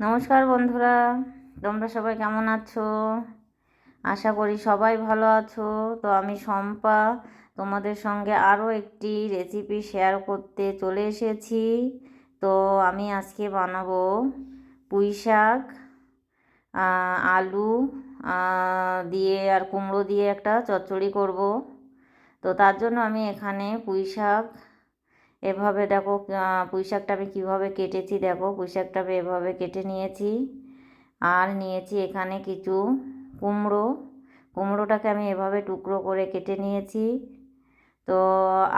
নমস্কার বন্ধুরা, তোমরা সবাই কেমন আছো? আশা করি সবাই ভালো আছো। তো আমি শম্পা, তোমাদের সঙ্গে আরও একটি রেসিপি শেয়ার করতে চলে এসেছি। তো আমি আজকে বানাবো পুঁই শাক আলু দিয়ে আর কুমড়ো দিয়ে একটা চচ্চড়ি করব। তো তার জন্য আমি এখানে পুঁই শাক এভাবে দেখো পুঁই শাকটা আমি কীভাবে কেটেছি দেখো পুঁই শাকটা আমি এভাবে কেটে নিয়েছি। আর নিয়েছি এখানে কিছু কুমড়ো। কুমড়োটাকে আমি এভাবে টুকরো করে কেটে নিয়েছি। তো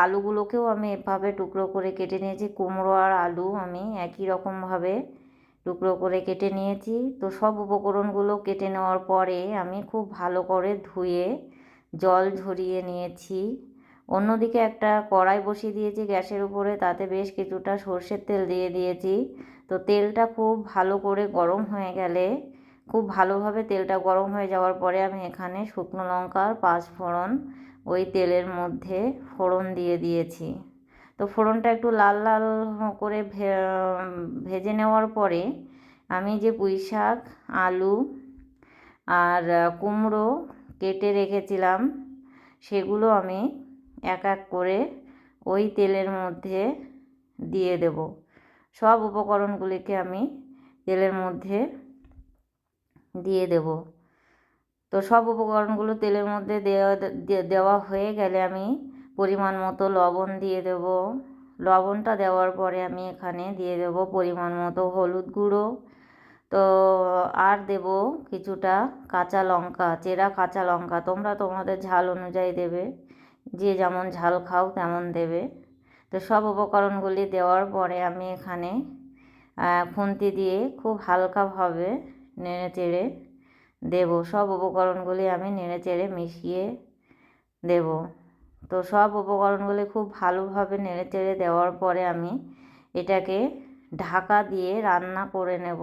আলুগুলোকেও আমি এভাবে টুকরো করে কেটে নিয়েছি, কুমড়ো আর আলু আমি একই রকমভাবে টুকরো করে কেটে নিয়েছি। তো সব উপকরণগুলো কেটে নেওয়ার পরে আমি খুব ভালো করে ধুয়ে জল ঝরিয়ে নিয়েছি। অন্যদিকে একটা কড়াই বসিয়ে দিয়েছি গ্যাসের উপরে, তাতে বেশ কিছুটা সর্ষের তেল দিয়ে দিয়েছি। তো তেলটা খুব ভালো করে গরম হয়ে গেলে, খুব ভালোভাবে তেলটা গরম হয়ে যাওয়ার পরে আমি এখানে শুকনো লঙ্কার পাঁচ ফোড়ন ওই তেলের মধ্যে ফোড়ন দিয়ে দিয়েছি। তো ফোড়নটা একটু লাল লাল করে ভেজে নেওয়ার পরে আমি যে পুঁই শাক, আলু আর কুমড়ো কেটে রেখেছিলাম, সেগুলো আমি এক এক করে ওই তেলের মধ্যে দিয়ে দেব। সব উপকরণগুলিকে আমি তেলের মধ্যে দিয়ে দেব। তো সব উপকরণগুলো তেলের মধ্যে দেওয়া দেওয়া হয়ে গেলে আমি পরিমাণ মতো লবণ দিয়ে দেব। লবণটা দেওয়ার পরে আমি এখানে দিয়ে দেব পরিমাণ মতো হলুদ গুঁড়ো। তো আর দেব কিছুটা কাঁচা লঙ্কা, চেরা কাঁচা লঙ্কা। তোমরা তোমাদের ঝাল অনুযায়ী দেবে। যে যেমন ঝাল খাও তেমন দেবে। তো সব উপকরণগুলি দেওয়ার পরে আমি এখানে খুন্তি দিয়ে খুব হালকাভাবে নেড়ে চেড়ে দেব। সব উপকরণগুলি আমি নেড়ে চেড়ে মিশিয়ে দেব। তো সব উপকরণগুলি খুব ভালোভাবে নেড়ে চেড়ে দেওয়ার পরে আমি এটাকে ঢাকা দিয়ে রান্না করে নেব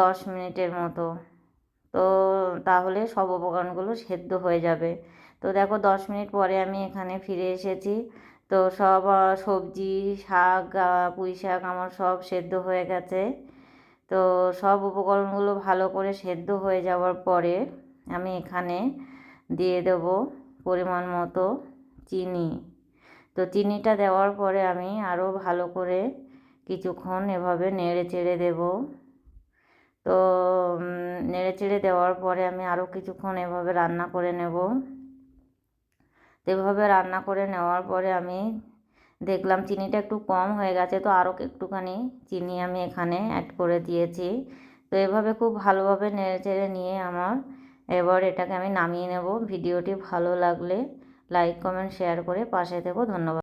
দশ মিনিটের মতো। তো তাহলে সব উপকরণগুলো সেদ্ধ হয়ে যাবে। তো দেখো দশ মিনিট পরে আমি এখানে ফিরে এসেছি। তো সব সবজি, শাক পুঁই শাক আমার সব সেদ্ধ হয়ে গেছে। তো সব উপকরণগুলো ভালো করে সেদ্ধ হয়ে যাওয়ার পরে আমি এখানে দিয়ে দেব পরিমাণ মতো চিনি। তো চিনিটা দেওয়ার পরে আমি আরও ভালো করে কিছুক্ষণ এভাবে নেড়ে চেড়ে দেব। তো নেড়ে চেড়ে দেওয়ার পরে আমি আরও কিছুক্ষণ এভাবে রান্না করে নেব। তো এভাবে রান্না করে নেওয়ার পরে আমি দেখলাম চিনিটা একটু কম হয়ে গেছে, তো আরও একটুখানি চিনি আমি এখানে অ্যাড করে দিয়েছি। তো এভাবে খুব ভালোভাবে নেড়ে চেড়ে নিয়ে আমার এবার এটাকে আমি নামিয়ে নেব। ভিডিওটি ভালো লাগলে লাইক কমেন্ট শেয়ার করে পাশে দেবো ধন্যবাদ।